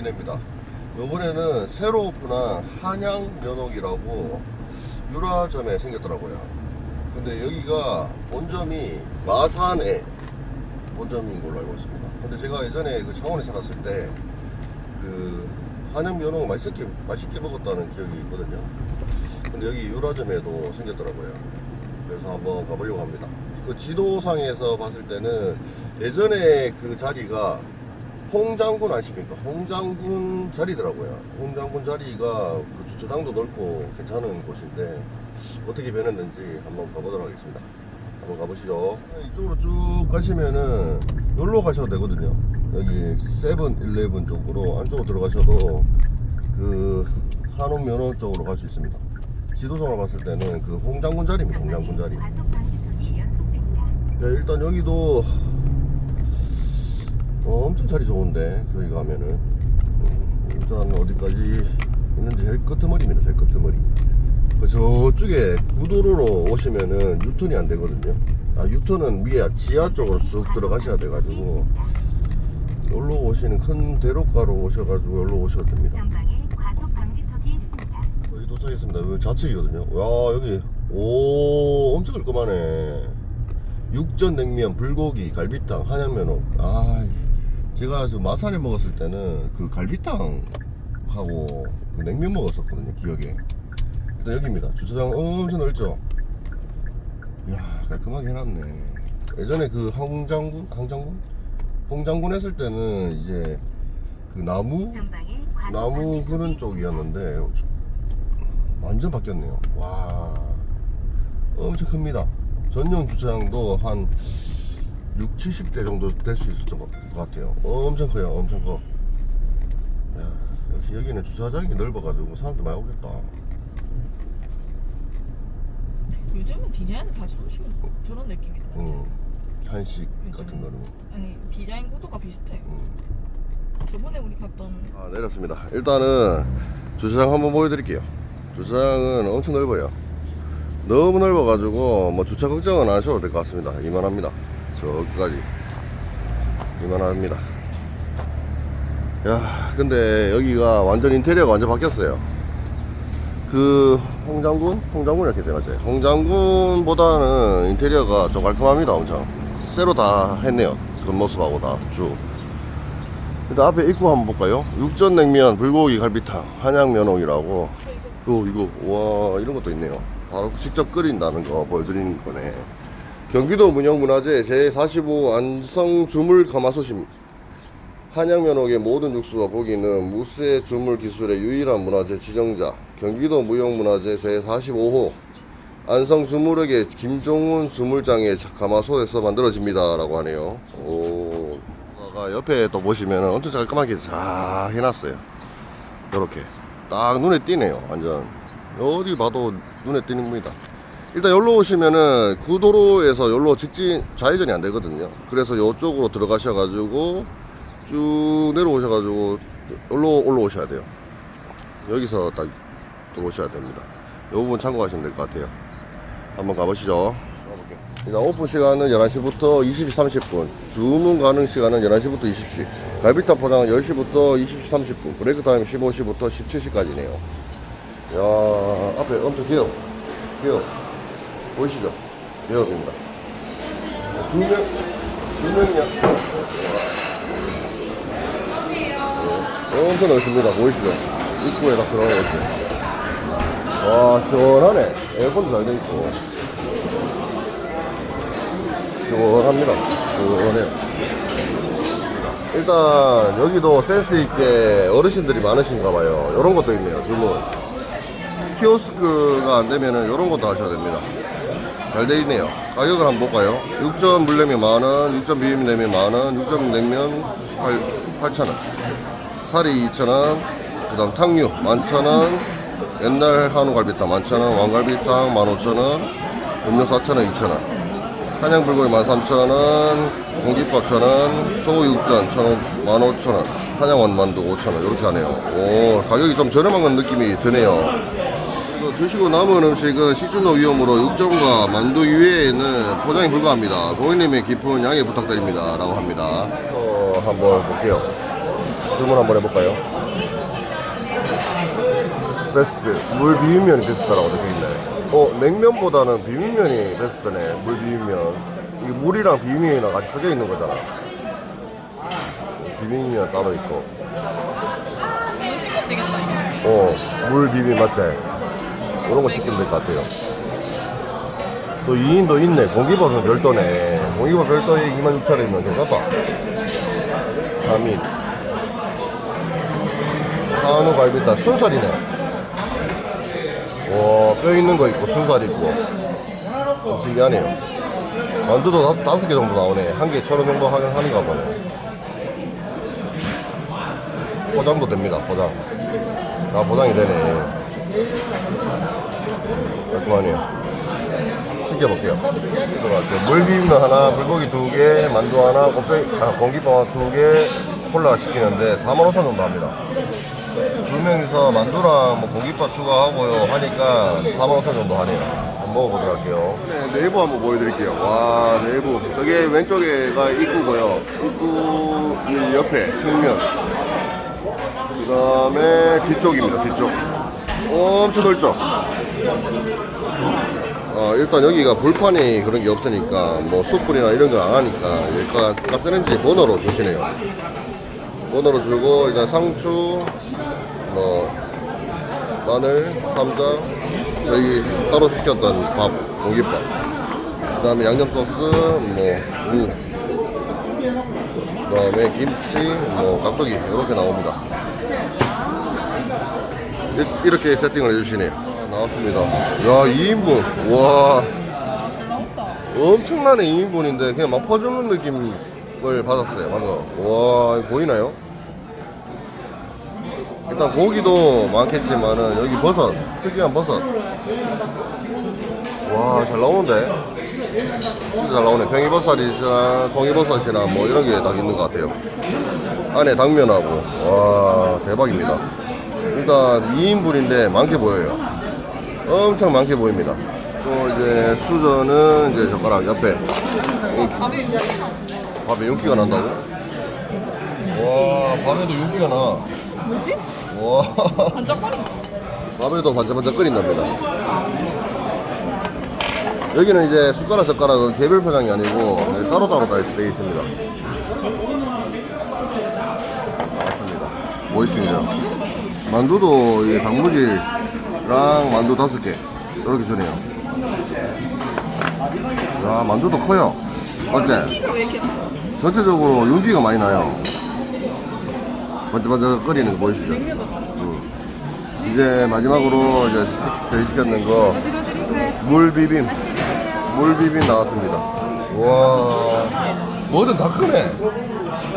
여기네입니다. 요번에는 새로 오픈한 한양 면옥이라고 유라점에 생겼더라고요. 근데 여기가 본점이 마산에 본점인 걸로 알고 있습니다. 근데 제가 예전에 그 창원에 살았을 때 그 한양 면옥 맛있게 맛있게 먹었다는 기억이 있거든요. 근데 여기 유라점에도 생겼더라고요. 그래서 한번 가보려고 합니다. 그 지도상에서 봤을 때는 예전에 그 자리가 홍장군 아십니까? 홍장군 자리더라고요. 홍장군 자리가 그 주차장도 넓고 괜찮은 곳인데 어떻게 변했는지 한번 가보도록 하겠습니다. 한번 가보시죠. 이쪽으로 쭉 가시면은 여기로 가셔도 되거든요. 여기 세븐일레븐 쪽으로 안쪽으로 들어가셔도 그 한옥 면허 쪽으로 갈 수 있습니다. 지도상으로 봤을 때는 그 홍장군 자리입니다. 홍장군 자리. 야, 일단 여기도 어, 엄청 자리 좋은데 여기 가면은 음, 일단 어디까지 있는지 제일 끄트머리입니다 제일 끄트머리 그 저쪽에 구도로로 오시면은 유턴이 안 되거든요 아 유턴은 위에 지하 쪽으로 쑥 들어가셔야 돼가지고 여기로 오시는 큰 대로가로 오셔가지고 여기로 오셔도 됩니다 전방에 과속 방지턱이 있습니다. 여기 도착했습니다. 여기 좌측이거든요. 와 여기 오 엄청 깔끔하네. 육전 냉면, 불고기, 갈비탕, 한양면옥. 아 제가 저 마산에 먹었을 때는 그 갈비탕 하고 그 냉면 먹었었거든요. 기억에. 일단 여기입니다. 주차장 엄청 넓죠. 이야 깔끔하게 해놨네. 예전에 그 홍장군, 항장군, 홍장군 했을 때는 이제 그 나무 나무 그런. 쪽이었는데 완전 바뀌었네요. 와 엄청 큽니다. 전용 주차장도 한 6, 70대 정도 될 수 있을 것 같아요. 엄청 커요. 엄청 커. 야, 역시 여기는 주차장이 넓어가지고 사람들 많이 오겠다. 요즘은 디자인은 다 정식 저런 느낌이다. 맞지? 응. 한식. 같은 거는. 아니 디자인 구도가 비슷해. 응. 저번에 우리 갔던 아 내렸습니다. 일단은 주차장 한번 보여드릴게요. 주차장은 엄청 넓어요. 너무 넓어가지고 뭐 주차 걱정은 안 하셔도 될 것 같습니다. 이만합니다. 저기까지 이만합니다. 야 근데 여기가 완전 인테리어가 완전 바뀌었어요. 그 홍장군? 홍장군 이렇게 되나요? 홍장군보다는 인테리어가 좀 깔끔합니다. 엄청 새로 다 했네요. 겉모습하고 다 쭉. 일단 앞에 입구 한번 볼까요? 육전 냉면, 불고기, 갈비탕, 한양면옥이라고. 또 이거 와 이런 것도 있네요. 바로 직접 끓인다는 거 보여드리는 거네. 경기도 문영문화재 제45 안성 주물 가마솥입 한양면옥의 모든 육수와 고기는 무쇠 주물 기술의 유일한 문화재 지정자 경기도 무형문화재 제45호 안성 주물역의 김종훈 주물장의 가마솥에서 만들어집니다 라고 하네요. 오, 가 옆에 또 보시면 엄청 깔끔하게 잘 해놨어요. 이렇게 딱 눈에 띄네요. 완전 어디 봐도 눈에 띄는 겁니다. 일단 여기로 오시면은 구도로에서 여기로 직진 좌회전이 안 되거든요. 그래서 이쪽으로 들어가셔가지고 쭉 내려오셔가지고 여기로 올라오셔야 돼요. 여기서 딱 들어오셔야 됩니다. 이 부분 참고하시면 될 것 같아요. 한번 가보시죠. 일단 오픈 시간은 11시부터 20시 30분. 주문 가능 시간은 11시부터 20시. 갈비탕 포장은 10시부터 20시 30분. 브레이크 타임 15시부터 17시까지네요. 야 앞에 엄청 기어. 기어. 보이시죠? 기어입니다. 두 명, 두 명이야. 네, 엄청 넓습니다. 보이시죠? 입구에 딱 들어가는 거 와, 시원하네. 에어컨도 잘 돼 있고. 시원합니다. 시원해요. 일단, 여기도 센스 있게 어르신들이 많으신가 봐요. 이런 것도 있네요. 주문. 키오스크가 안 되면은 이런 것도 하셔야 됩니다. 잘 돼 있네요. 가격을 한번 볼까요? 6점 물냉면 만원, 6점 비빔냉면 만원, 6점 냉면 8, 8,000원. 살이 2,000원, 그 다음 탕류 11,000원, 옛날 한우 갈비탕 11,000원, 왕갈비탕 15,000원, 음료 4,000원, 2,000원. 한양 불고기 13,000원, 공깃밥 1,000원, 소고 육전 1,000원, 15,000원, 한양 원만두 5,000원 이렇게 하네요. 오, 가격이 좀 저렴한 느낌이 드네요. 또 드시고 남은 음식은 식중독 위험으로 육전과 만두 이외에는 포장이 불가합니다. 고객님의 깊은 양해 부탁드립니다. 라고 합니다. 어, 한번 볼게요. 주문 한번 해볼까요? 베스트 물 비빔면이 베스트라고 적혀있네 어 냉면보다는 비빔면이 베스트네 물 비빔면 이게 물이랑 비빔면이랑 같이 섞여 있는 거잖아 비빔면 따로 있고 이거 시키면 되겠다 이거. 어 물 비빔 맞지? 이런 거 시키면 될 것 같아요 또 2인도 있네 공기밥은 별도네 공기밥 별도에 26,000원이면 괜찮다 3인 한우 갈비탕 순살이네 와, 뼈 있는 거 있고, 순살 있고. 좀 신기하네요. 만두도 다섯, 개 정도 나오네. 한개천원 정도 하는, 하는가 보네. 포장도 됩니다, 포장. 다 포장이 되네. 깔끔하네요. 시켜볼게요. 들어갈게요. 물 비빔면 하나, 불고기 두 개, 만두 하나, 곱빼, 아, 공기밥 두 개, 콜라 시키는데 4만 5천 정도 합니다. 두 명이서 만두랑 뭐 공깃밥 추가하고요 하니까 4만 5천 정도 하네요. 한번 먹어보도록 할게요. 네, 내부 한번 보여드릴게요. 와, 내부. 저게 왼쪽에가 입구고요. 입구 이 옆에 측면. 그 다음에 뒤쪽입니다. 뒤쪽. 엄청 넓죠? 어, 일단 여기가 불판이 그런 게 없으니까 뭐 숯불이나 이런 걸 안 하니까 여기가 가스레인지 번호로 주시네요. 번호로 주고 일단 상추, 뭐 마늘, 감자, 저희 따로 시켰던 밥, 공깃밥. 그 다음에 양념 소스, 뭐 무, 그 다음에 김치, 뭐 깍두기 이렇게 나옵니다. 이- 이렇게 세팅을 해주시네요. 아, 나왔습니다. 야 2인분, 와. 엄청나네 2인분인데 그냥 막 퍼주는 느낌을 받았어요 방금. 와 보이나요? 일단 고기도 많겠지만은 여기 버섯 특이한 버섯. 와 잘 나오는데? 진짜 잘 나오네. 평이버섯이나 송이버섯이나 뭐 이런 게 다 있는 것 같아요. 안에 당면하고. 와 대박입니다. 일단 2인분인데 많게 보여요 엄청 많게 보입니다. 또 이제 수저는 이제 젓가락 옆에. 밥에 윤기가 난다고? 와 밥에도 윤기가 나. 뭐지? 와. 반짝거린다. 밥에도 반짝반짝 끓인답니다. 여기는 이제 숟가락 젓가락은 개별 포장이 아니고 네, 따로따로 다 되어 있습니다. 맞습니다. 멋있습니다. 만두도 이 단무지 랑 만두 다섯 개 이렇게 주네요 야 만두도 커요 나? 전체적으로 윤기가 많이 나요. 반짝반짝 끓이는 거 보이시죠? 나와. 이제 마지막으로 이제 시- 시켰는 거 물 비빔 물 비빔 나왔습니다. 와 뭐든 다 크네.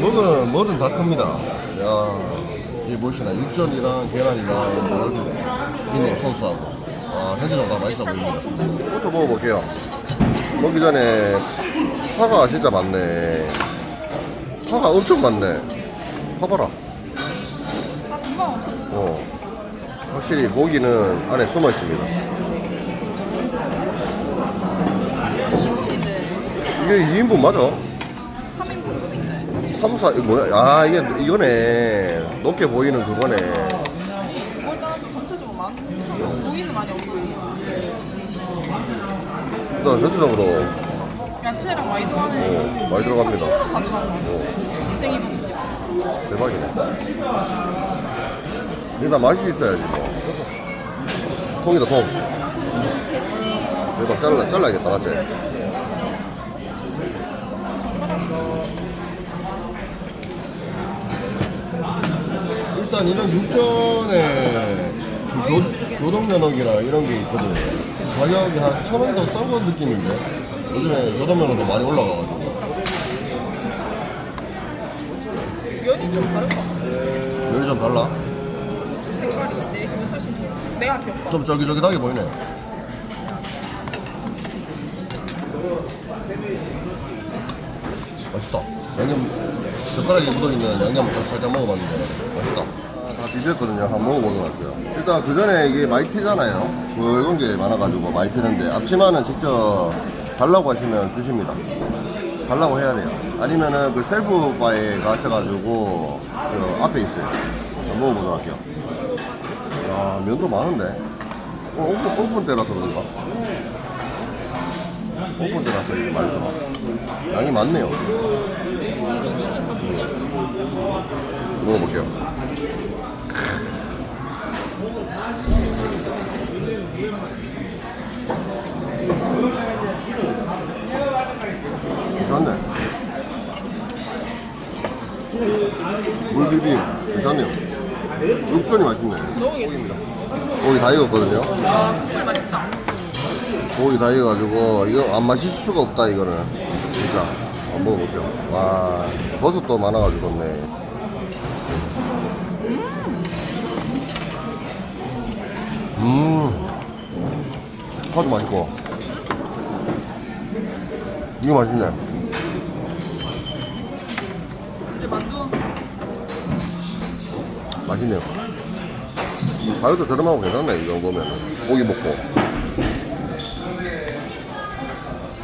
뭐든 뭐든 다 큽니다. 야 이게 보시나 육전이랑 계란이랑 뭐 이렇게 있네요 소스하고. 아 현재적으로 다 맛있어 보입니다. 부터 먹어볼게요. 먹기 전에 파가 진짜 많네. 파가 엄청 많네. 파 봐라. 아 금방 없어. 어. 확실히 고기는 안에 숨어 있습니다. 이게 2인분 맞아? 3인분도 있네. 3, 4, 이거 뭐야? 아, 이게, 이거네. 높게 보이는 그거네. 그걸 따라서 전체적으로 많. 고기는 많이 없어. 일단 전체적으로 야채랑 많이 들어가네. 어, 많이 들어갑니다. 어, 생이버섯. 대박이네. 일단 맛이 있어야지, 뭐. 통이다, 통. 이거 잘라, 잘라야겠다, 맞지? 일단 이런 육전에 그 교, 교동면허기나 이런 게 있거든요. 가격이 한 천 원 더 싼 거 느낌인데 요즘에 교동면허도 많이 올라가가지고 면이 좀 다른가? 면이 좀 달라? 색깔이 내 기분 탓인데. 내가 기억. 좀 쫄깃쫄깃하게 보이네. 맛있다. 양념, 젓가락에 묻어있는 양념 살짝 먹어봤는데 맛있다. 아, 다 뒤졌거든요. 한번 먹어보도록 할게요. 일단 그 전에 이게 마이티잖아요. 굵은 게 많아가지고 마이티는데 앞치마는 직접 달라고 하시면 주십니다. 달라고 해야 돼요. 아니면은 그 셀프 바에 가셔가지고 저 앞에 있어요. 한번 먹어보도록 할게요. 야, 면도 많은데. 어, 오픈, 오픈 때라서 그런가? 오픈 때라서 이게 많이 들어. 양이 많네요. 주지. 먹어볼게요. 괜찮네. 물비빔 괜찮네요. 육전이 맛있네. 고기입니다. 고기 다 익었거든요. 고기 다 익어가지고 이거 안 마실 수가 없다 이거는 진짜 한번 먹어볼게요. 와 버섯도 많아가지고 좋네. 음, 파도 맛있고 이거 맛있네. 이제 만두. 맛있네요. 가격도 저렴하고 괜찮네 이 정도면 고기 먹고.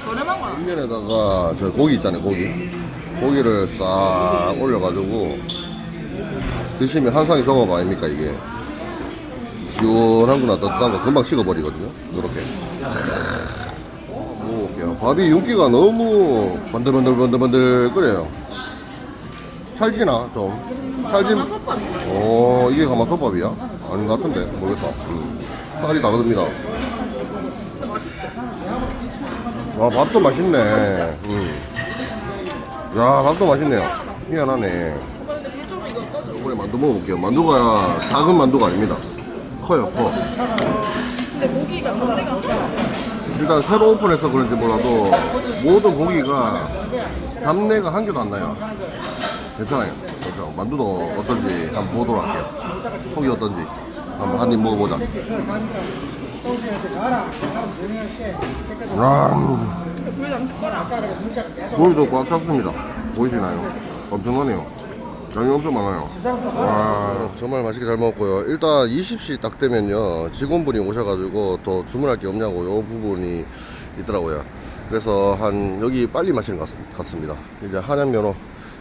저렴한 거야. 뒷면에다가 저 고기 있잖아요 고기 고기를 싹 올려가지고 드시면 한 상이 정업 아닙니까 이게 시원한 거나. 따뜻한 거 금방 식어버리거든요. 이렇게. 먹어볼게요. 밥이 윤기가 너무 번들번들번들번들 끓여요. 찰지나 좀? 찰진? 어 이게 가마솥밥이야? 아닌 것 같은데. 모르겠다. 음. 쌀이 다르답니다. 와 밥도 맛있네. 음. 야 밥도 맛있네요. 희한하네. 이번에 만두 먹어볼게요. 만두가 작은 만두가 아닙니다 커요 커 근데 고기가 하나. 일단 새로 오픈해서 그런지 몰라도 모든 고기가 잡내가 한 개도 안 나요 괜찮아요 그렇죠. 만두도 어떤지 한번 보도록 할게요 속이 어떤지 한번 한 입 먹어보자 아, 물 꺼라. 고기도 꽉 찼습니다. 보이시나요? 엄청나네요. 양이 엄청 많아요. 와, 정말 맛있게 잘 먹었고요. 일단 20시 딱 되면요. 직원분이 오셔가지고 더 주문할 게 없냐고 요 부분이 있더라고요. 그래서 한 여기 빨리 마치는 것 같- 같습니다. 이제 한양면허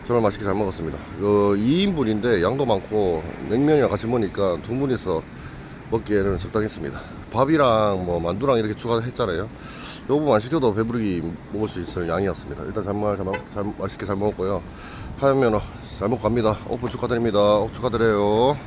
정말 맛있게 잘 먹었습니다. 어, 2인분인데 양도 많고 냉면이랑 같이 먹으니까 두 분이서 먹기에는 적당했습니다. 밥이랑 뭐 만두랑 이렇게 추가했잖아요. 요 부분만 시켜도 배부르게 먹을 수 있을 양이었습니다. 일단 정말 잘, 먹- 잘 맛있게 잘 먹었고요. 하얀면허 잘 먹고 갑니다. 오픈 축하드립니다. 축하드려요.